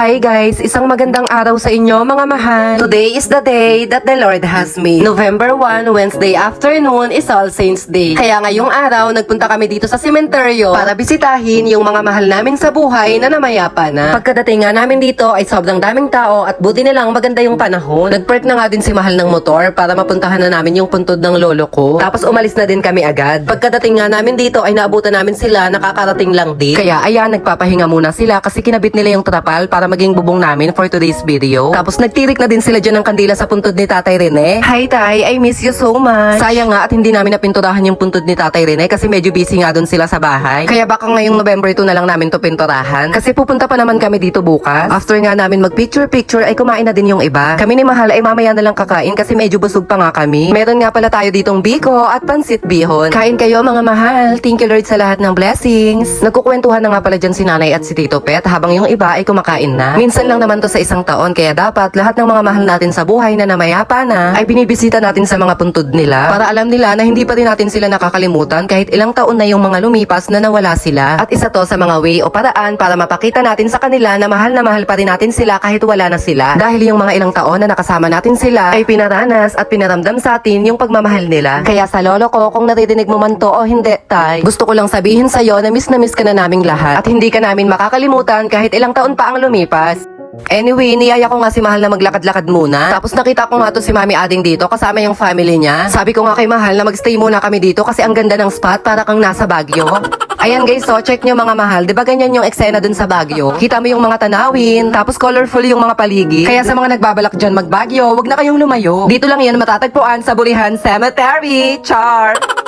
Hi guys, isang magandang araw sa inyo mga mahal. Today is the day that the Lord has made. November 1, Wednesday afternoon is All Saints Day. Kaya ngayong araw, nagpunta kami dito sa sementeryo para bisitahin yung mga mahal namin sa buhay na namayapa na. Pagkadating nga namin dito ay sobrang daming tao at buti nilang maganda yung panahon. Nagpark na nga din si mahal ng motor para mapuntahan na namin yung puntod ng lolo ko. Tapos umalis na din kami agad. Pagkadating nga namin dito ay naabutan namin sila nakakarating lang din. Kaya ayan, nagpapahinga muna sila kasi kinabit nila yung trapal para maging bubong namin for today's video. Tapos nagtirik na din sila dyan ng kandila sa puntod ni Tatay Rene. Hi Tay, I miss you so much. Sayang nga at hindi namin napinturahan yung puntod ni Tatay Rene kasi medyo busy nga doon sila sa bahay. Kaya baka ngayong November 2 na lang namin to pinturahan. Kasi pupunta pa naman kami dito bukas. After nga namin mag picture picture ay kumain na din yung iba. Kami ni Mahal ay mamaya na lang kakain kasi medyo busog pa nga kami. Meron nga pala tayo ditong biko at pansit bihon. Kain kayo mga mahal. Thank you Lord sa lahat ng blessings. Nagkukwentuhan na nga pala dyan si nanay at si Tito Pet habang yung iba ay kumakain na. Minsan lang naman to sa isang taon kaya dapat lahat ng mga mahal natin sa buhay na namayapa na ay binibisita natin sa mga puntod nila para alam nila na hindi pa rin natin sila nakakalimutan kahit ilang taon na yung mga lumipas na nawala sila. At isa to sa mga way o paraan para mapakita natin sa kanila na mahal na mahal pa rin natin sila kahit wala na sila. Dahil yung mga ilang taon na nakasama natin sila ay pinaranas at pinaramdam sa atin yung pagmamahal nila. Kaya sa lolo ko, kung naririnig mo man to o hindi, tay, gusto ko lang sabihin sa'yo na miss na miss ka na naming lahat at hindi ka namin makakalimutan kahit ilang taon pa ang lumipas. Anyway, niyaya ko nga si Mahal na maglakad-lakad muna. Tapos nakita ko nga to si Mami Ading dito kasama yung family niya. Sabi ko nga kay Mahal na magstay muna kami dito kasi ang ganda ng spot para kang nasa Baguio. Ayan guys, so check nyo mga mahal. Di ba ganyan yung eksena dun sa Baguio? Kita mo yung mga tanawin, tapos colorful yung mga paligid. Kaya sa mga nagbabalak dyan mag-Baguio, wag na kayong lumayo. Dito lang yan matatagpuan sa Bulihan Cemetery. Char!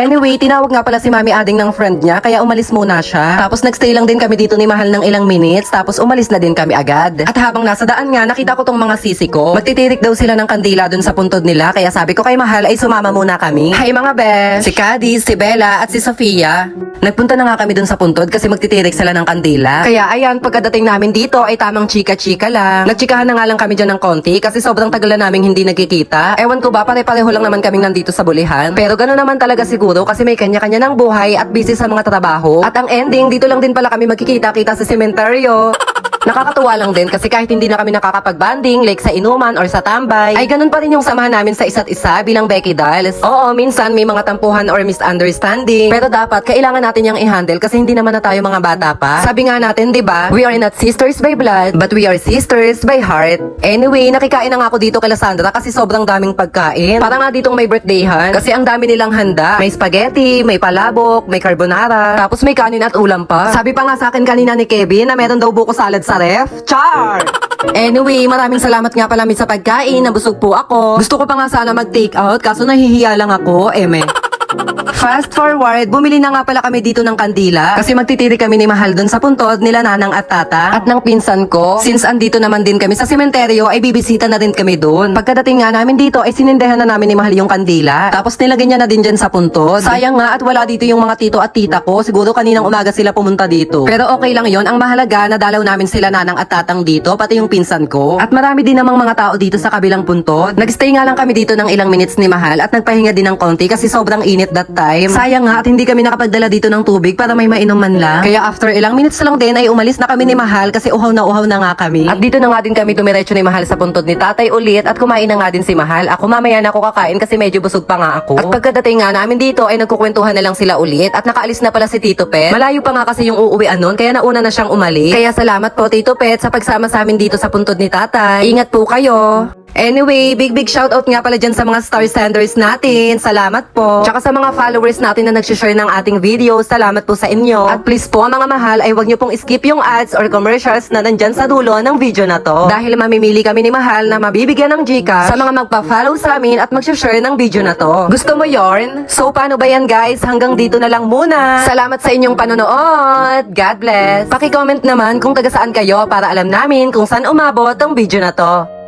Anyway, tinawag nga pala si Mami Ading ng friend niya, kaya umalis muna siya. Tapos nagstay lang din kami dito ni Mahal ng ilang minutes, tapos umalis na din kami agad. At habang nasa daan nga, nakita ko tong mga sisi ko. Magtitirik daw sila ng kandila dun sa puntod nila, kaya sabi ko kay Mahal ay sumama muna kami. Hi mga besh! Si Cadiz, si Bella at si Sofia. Nagpunta na nga kami dun sa puntod kasi magtitirik sila ng kandila. Kaya ayan, pagkadating namin dito ay tamang chika-chika lang. Nagchikahan na nga lang kami dyan ng konti kasi sobrang tagal na namin hindi nagkikita. Ewan ko ba, pare-pareho lang naman kaming nandito sa bulihan. Pero gano'n naman talaga siguro kasi may kanya-kanya ng buhay at busy sa mga trabaho. At ang ending, dito lang din pala kami magkikita-kita sa sementeryo. Nakakatuwa lang din kasi kahit hindi na kami nakakapag-banding like sa inuman or sa tambay, ay ganun pa rin yung samahan namin sa isa't isa bilang Becky Dolls. Oo, minsan may mga tampuhan or misunderstanding, pero dapat kailangan natin yung i-handle kasi hindi naman na tayo mga bata pa. Sabi nga natin, 'di ba? We are not sisters by blood, but we are sisters by heart. Anyway, nakikain na nga ako dito kay Sandra kasi sobrang daming pagkain. Para nga ditong may birthdayhan kasi ang dami nilang handa. May spaghetti, may palabok, may carbonara, tapos may kanin at ulam pa. Sabi pa nga sa akin kanina ni Kevin na meron daw buko salad sa ref. Char! Anyway, maraming salamat nga pala sa pagkain. Nabusog po ako. Gusto ko pa nga sana mag-take out kaso nahihiya lang ako. Eme. Fast forward, bumili na nga pala kami dito ng kandila kasi magtitiri kami ni Mahal dun sa puntod nila Nanang at Tata at ng pinsan ko. Since andito naman din kami sa sementeryo ay bibisita na din kami dun. Pagkadating nga namin dito ay sinindehan na namin ni Mahal yung kandila. Tapos nilagay niya na din dyan sa puntod. Sayang nga at wala dito yung mga tito at tita ko. Siguro kaninang umaga sila pumunta dito. Pero okay lang yon Ang mahalaga na dalaw namin sila Nanang at Tatang dito pati yung pinsan ko. At marami din namang mga tao dito sa kabilang puntod. Nagstay nga lang kami dito ng ilang minutes ni Mahal at nagpahinga din ng konti kasi sobrang init that time. Sayang nga at hindi kami nakapagdala dito ng tubig para may mainom man lang. Kaya after ilang minutes lang din ay umalis na kami ni Mahal kasi uhaw na uhaw na nga kami. At dito na nga din kami dumiretso ni Mahal sa puntod ni Tatay ulit at kumain na nga din si Mahal. Ako mamaya na ako kakain kasi medyo busog pa nga ako. At pagkadating nga namin dito ay nagkukwentuhan na lang sila ulit at nakaalis na pala si Tito Pet. Malayo pa nga kasi yung uuwian nun kaya nauna na siyang umalis. Kaya salamat po Tito Pet sa pagsama sa amin dito sa puntod ni Tatay. Ingat po kayo. Anyway, big big shoutout nga pala dyan sa mga star senders natin. Salamat po. Tsaka sa mga followers natin na nagsishare ng ating video. Salamat po sa inyo. At please po mga mahal ay wag niyo pong skip yung ads or commercials na nandyan sa dulo ng video na to. Dahil mamimili kami ni Mahal na mabibigyan ng Gcash sa mga magpa-follow sa amin at mag-share ng video na to. Gusto mo yorn? So paano ba yan guys? Hanggang dito na lang muna. Salamat sa inyong panonood. God bless. Paki-comment naman kung taga saan kayo para alam namin kung saan umabot ang video na to.